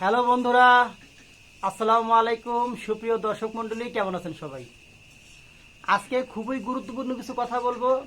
Hello বন্ধুরা, আসসালামু আলাইকুম। সুপ্রিয় দর্শক মন্ডলী কেমন আছেন সবাই? আজকে খুবই গুরুত্বপূর্ণ কিছু কথা বলব।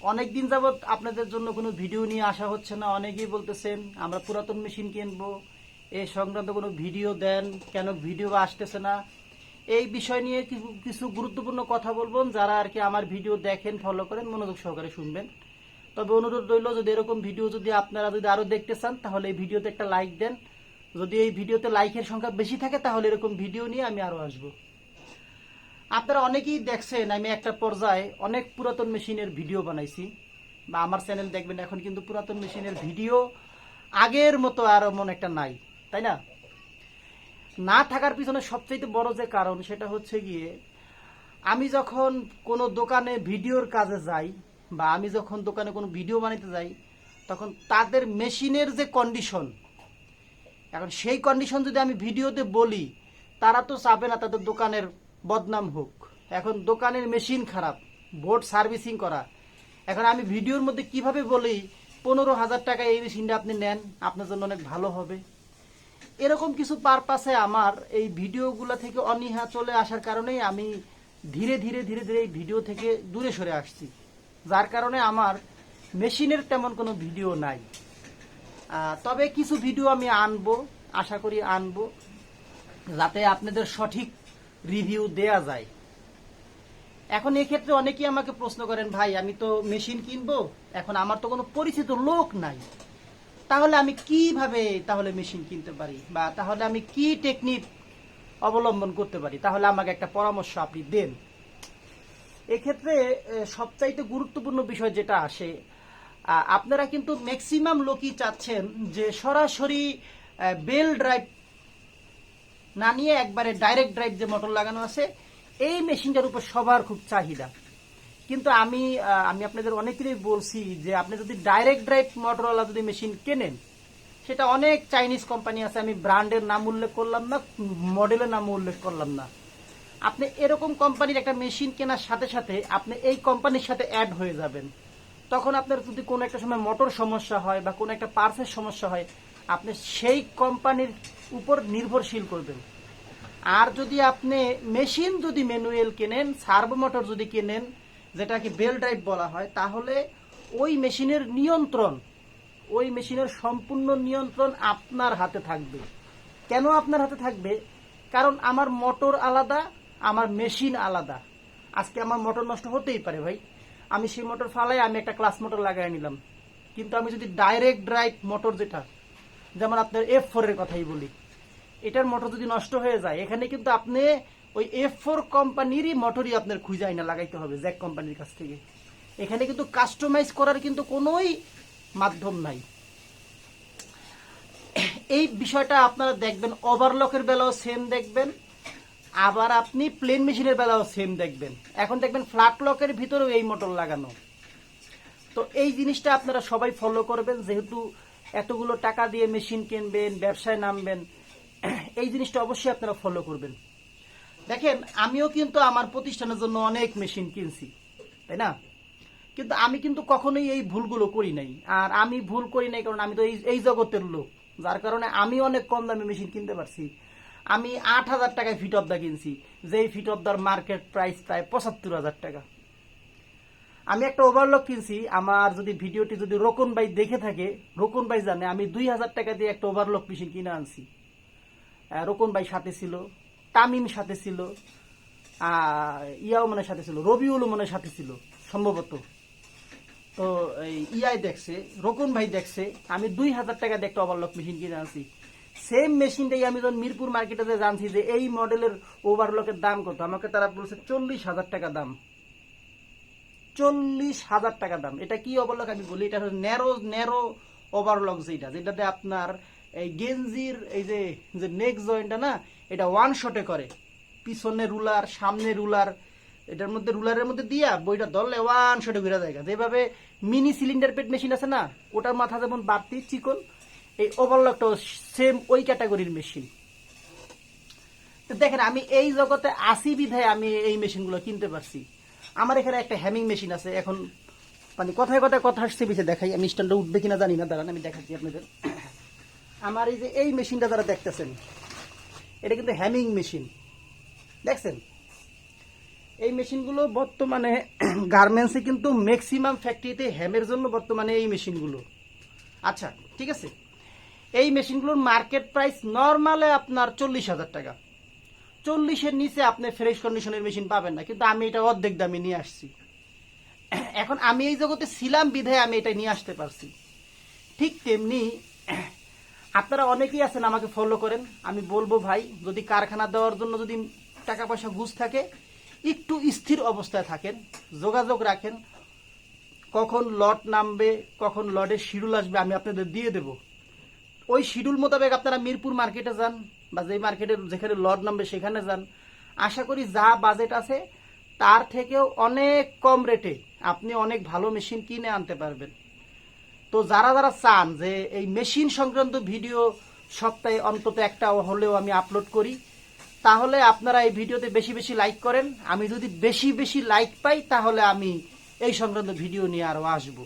অনেক দিন যাবৎ আপনাদের জন্য কোনো ভিডিও নিয়ে আসা হচ্ছে না। অনেকেই বলতেছেন, আমরা পুরাতন মেশিন কিনবো। এ সংক্রান্ত কোনো ভিডিও দেন। কেন ভিডিও আসতেছে না? এই বিষয় নিয়ে কিছু- গুরুত্বপূর্ণ কথা বলব। যারা আর কি আমার ভিডিও দেখেন ফলো করেন, মনোযোগ সহকারে শুনবেন। তবে অনুরোধ রইল, যদি এরকম ভিডিও যদি আপনারা যদি আরও দেখতে চান, তাহলে এই ভিডিওতে একটা লাইক দেন। যদি এই ভিডিওতে লাইকের সংখ্যা বেশি থাকে, তাহলে এরকম ভিডিও নিয়ে আমি আরও আসব। আপনারা অনেকেই দেখছেন, আমি একটা পর্যায়ে অনেক পুরাতন মেশিনের ভিডিও বানাইছি। বা আমার চ্যানেল দেখবেন, এখন কিন্তু পুরাতন মেশিনের ভিডিও আগের মতো আর এমন একটা নাই, তাই না? না থাকার পিছনে সবচেয়ে বড় যে কারণ, সেটা হচ্ছে গিয়ে, আমি যখন কোনো দোকানে ভিডিওর কাজে যাই, বা আমি যখন দোকানে কোনো ভিডিও বানাইতে যাই, তখন তাদের মেশিনের যে কন্ডিশন এখন সেই কন্ডিশন যদি আমি ভিডিওতে বলি, তারা তো চাবে না, তাদের দোকানের বদনাম হোক। এখন দোকানের মেশিন খারাপ বোর্ড সার্ভিসিং করা। এখন আমি ভিডিওর মধ্যে কীভাবে বলি, পনেরো হাজার টাকা এই মেশিনটা আপনি নেন, আপনার জন্য অনেক ভালো হবে। এরকম কিছু পারপাসে আমার এই ভিডিওগুলো থেকে অনীহা চলে আসার কারণেই আমি ধীরে ধীরে ধীরে ধীরে এই ভিডিও থেকে দূরে সরে আসছি। যার কারণে আমার মেশিনের তেমন কোনো ভিডিও নাই। তবে কিছু ভিডিও আমি আনব, আশা করি আনব, যাতে আপনাদের সঠিক রিভিউ দেয়া যায়। এখন এক্ষেত্রে অনেকেই আমাকে প্রশ্ন করেন, ভাই, আমি তো মেশিন কিনবো, এখন আমার তো কোনো পরিচিত লোক নাই। তাহলে আমি কীভাবে তাহলে মেশিন কিনতে পারি? বা তাহলে আমি কি টেকনিক অবলম্বন করতে পারি? তাহলে আমাকে একটা পরামর্শ আপনি দেন। এক্ষেত্রে সবচাইতে গুরুত্বপূর্ণ বিষয় যেটা আসে আপনারা কিন্তু ম্যাক্সিমাম লোকই চাচ্ছেন যে সরাসরি বেল ড্রাইভ না নিয়ে একবারে ডাইরেক্ট ড্রাইভ যে মোটর লাগানো আছে, এই মেশিনটার উপর সবার খুব চাহিদা। কিন্তু আমি আমি আপনাদের অনেকেরই বলছি যে আপনি যদি ডাইরেক্ট ড্রাইভ মোটরওয়ালা যদি মেশিন কেনেন, সেটা অনেক চাইনিজ কোম্পানি আছে, আমি ব্র্যান্ডের নাম উল্লেখ করলাম না মডেলের নাম উল্লেখ করলাম না। আপনি এরকম কোম্পানির একটা মেশিন কেনার সাথে সাথে আপনি এই কোম্পানির সাথে অ্যাড হয়ে যাবেন। তখন আপনার যদি কোনো একটা সময় মোটর সমস্যা হয় বা কোনো একটা পার্সের সমস্যা হয়, আপনি সেই কোম্পানির উপর নির্ভরশীল করবেন। আর যদি আপনি মেশিন যদি ম্যানুয়াল কেনেন, সার্ভো মোটর যদি কেনেন, যেটাকে বেল ড্রাইভ বলা হয়, তাহলে ওই মেশিনের নিয়ন্ত্রণ, ওই মেশিনের সম্পূর্ণ নিয়ন্ত্রণ আপনার হাতে থাকবে। কেন আপনার হাতে থাকবে? কারণ আমার মোটর আলাদা, আমার মেশিন আলাদা। আজকে আমার মোটর নষ্ট হতেই পারে ভাই। আমি সেই মোটর ফালাই, আমি একটা ক্লাস মোটর লাগাই নিলাম। কিন্তু আমি যদি ডাইরেক্ট ড্রাইভ মোটর যেটা, যেমন আপনার এফ ফোর এর কথাই বলি, এটার মোটর যদি নষ্ট হয়ে যায়, এখানে কিন্তু আপনি ওই এফ ফোর কোম্পানিরই মোটরই আপনার খুঁজে আইনা লাগাইতে হবে জ্যাক কোম্পানির কাছ থেকে। এখানে কিন্তু কাস্টমাইজ করার কিন্তু কোনোই মাধ্যম নাই। এই বিষয়টা আপনারা দেখবেন ওভারলকের বেলাও সেম দেখবেন। আবার আপনি প্লেন মেশিনের বেলাও সেম দেখবেন। এখন দেখবেন ফ্ল্যাট লকের ভিতরেও এই মোটর লাগানো। তো এই জিনিসটা আপনারা সবাই ফলো করবেন, যেহেতু এতগুলো টাকা দিয়ে মেশিন কিনবেন, ব্যবসায় নামবেন, এই জিনিসটা অবশ্যই আপনারা ফলো করবেন। দেখেন, আমিও কিন্তু আমার প্রতিষ্ঠানের জন্য অনেক মেশিন কিনছি, তাই না? কিন্তু আমি কিন্তু কখনোই এই ভুলগুলো করি নাই। আর আমি ভুল করি নাই কারণ আমি তো এই এই জগতের লোক। যার কারণে আমি অনেক কম দামে মেশিন কিনতে পারছি। আমি আট হাজার টাকায় ফিট অফ দা কিনছি। যেই ফিট অফ দার মার্কেট প্রাইস প্রায় পঁচাত্তর হাজার টাকা। আমি একটা ওভারলক কিনছি, আমার যদি ভিডিওটি যদি রোকন ভাই দেখে থাকে, রোকন ভাই জানে, আমি দুই হাজার টাকা দিয়ে একটা ওভারলক মেশিন কিনে আনছি। রোকন ভাই সাথে ছিল, তামিম সাথে ছিল ইয়াও মনে সাথে ছিল, রবিউল মনে সাথে ছিল, সম্ভবত। তো এই ইয়াই দেখছে, রোকন ভাই দেখছে, আমি দুই হাজার টাকা দিয়ে একটা ওভারলক মেশিন কিনে আনছি। সেম মেশিনটাই আমি যখন মিরপুর মার্কেটে জানছি যে এই মডেলের ওভারলকের দাম কত, আমাকে তারা বলছে চল্লিশ হাজার টাকা দাম। চল্লিশ হাজার টাকা দাম। এটা কি ওভারলক আমি বলি? এটা হচ্ছে ন্যারো ন্যারো ওভারলক যেটা, যেটাতে আপনার এই গেঞ্জির এই যে যে নেক জয়েন্টটা না, এটা ওয়ান শটে করে। পিছনে রুলার সামনে রুলার এটার মধ্যে রুলারের মধ্যে দিয়া বইটা ধরলে ওয়ান শটে ঘুরে যায় যেভাবে মিনি সিলিন্ডার পেট মেশিন আছে না, ওটার মাথা যেমন বাড়তি চিকন এই ওভারলকটাও সেম ওই ক্যাটাগরির মেশিন দেখেন, আমি এই জগতে আসি বিধায় আমি এই মেশিনগুলো কিনতে পারছি। আমার এখানে একটা হ্যামিং মেশিন আছে, এখন মানে কথায় কথায় কথা আসছে বেশি দেখাই, আমি স্ট্যান্ডে উঠবে কিনা জানি না, দাঁড়ান, আমি দেখাচ্ছি আপনাদের। আমার এই যে এই মেশিনটা যারা দেখতেছেন, এটা কিন্তু হ্যামিং মেশিন দেখছেন? এই মেশিনগুলো বর্তমানে গার্মেন্টসে কিন্তু ম্যাক্সিমাম ফ্যাক্টরিতে হ্যামের জন্য বর্তমানে এই মেশিনগুলো আচ্ছা ঠিক আছে? এই মেশিনগুলোর মার্কেট প্রাইস নর্মালে আপনার চল্লিশ হাজার টাকা। চল্লিশের নিচে আপনি ফ্রেশ কন্ডিশনের মেশিন পাবেন না, কিন্তু আমি এটা অর্ধেক দামে নিয়ে আসছি। এখন আমি এই জগতে ছিলাম বিধায় আমি এটা নিয়ে আসতে পারছি। ঠিক তেমনি আপনারা অনেকেই আছেন আমাকে ফলো করেন, আমি বলব ভাই, যদি কারখানা দেওয়ার জন্য যদি টাকা পয়সা ঘুষ থাকে, একটু স্থির অবস্থায় থাকেন, যোগাযোগ রাখেন। কখন লট নামবে, কখন লটের শিডিউল আসবে, আমি আপনাদের দিয়ে দেব। ওই শিডিউল মোতাবেক আপনারা মিরপুর মার্কেটে যান বা যে মার্কেটে যেখানে লট নামবে সেখানে যান। আশা করি যা বাজেট আছে তার থেকেও অনেক কম রেটে আপনি অনেক ভালো মেশিন কিনে আনতে পারবেন। তো যারা যারা চান যে এই মেশিন সংক্রান্ত ভিডিও সপ্তাহে অন্তত একটা হলেও আমি আপলোড করি, তাহলে আপনারা এই ভিডিওতে বেশি বেশি লাইক করেন। আমি যদি বেশি বেশি লাইক পাই, তাহলে আমি এই সংক্রান্ত ভিডিও নিয়ে আরও আসব।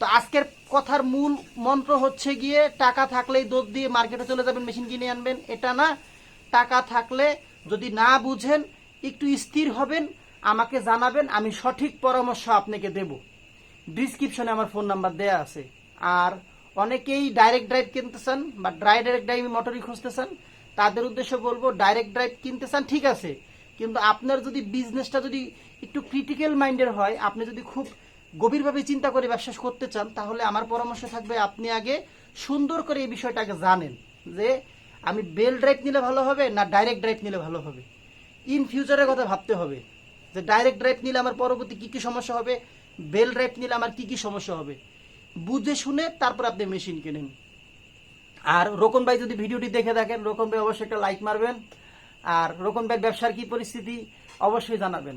তো আজকের কথার মূল মন্ত্র হচ্ছে গিয়ে, টাকা থাকলেই দোষ দিয়ে মার্কেটে চলে যাবেন, মেশিন কিনে আনবেন। এটা না, টাকা থাকলে যদি না বুঝেন, একটু স্থির হবেন, আমাকে জানাবেন, আমি সঠিক পরামর্শ আপনাকে দেবো। ডিসক্রিপশনে আমার ফোন নাম্বার দেয়া আছে। আর অনেকেই ডাইরেক্ট ড্রাইভ কিনতে চান বা ড্রাই ডাইরেক্ট ড্রাইভ মোটরই খুঁজতে চান, তাদের উদ্দেশ্যে বলব ডাইরেক্ট ড্রাইভ কিনতে চান, ঠিক আছে। কিন্তু আপনার যদি বিজনেসটা যদি একটু ক্রিটিক্যাল মাইন্ডের হয়, আপনি যদি খুব গভীরভাবে চিন্তা করে ব্যবসা করতে চান, তাহলে আমার পরামর্শ থাকবে আপনি আগে সুন্দর করে এই বিষয়টাকে জানেন যে আমি বেল ড্রাইভ নিলে ভালো হবে না ডাইরেক্ট ড্রাইভ নিলে ভালো হবে। ইন ফিউচারের কথা ভাবতে হবে যে ডাইরেক্ট ড্রাইভ নিলে আমার পরবর্তী কি কি সমস্যা হবে, বেল ড্রাইভ নিলে আমার কি কি সমস্যা হবে। বুঝে শুনে তারপর আপনি মেশিন কেনেন। আর রোকন ভাই যদি ভিডিওটি দেখে থাকেন, রোকন ভাই অবশ্যই একটা লাইক মারবেন। আর রোকন ভাই ব্যবসার কি পরিস্থিতি, অবশ্যই জানাবেন।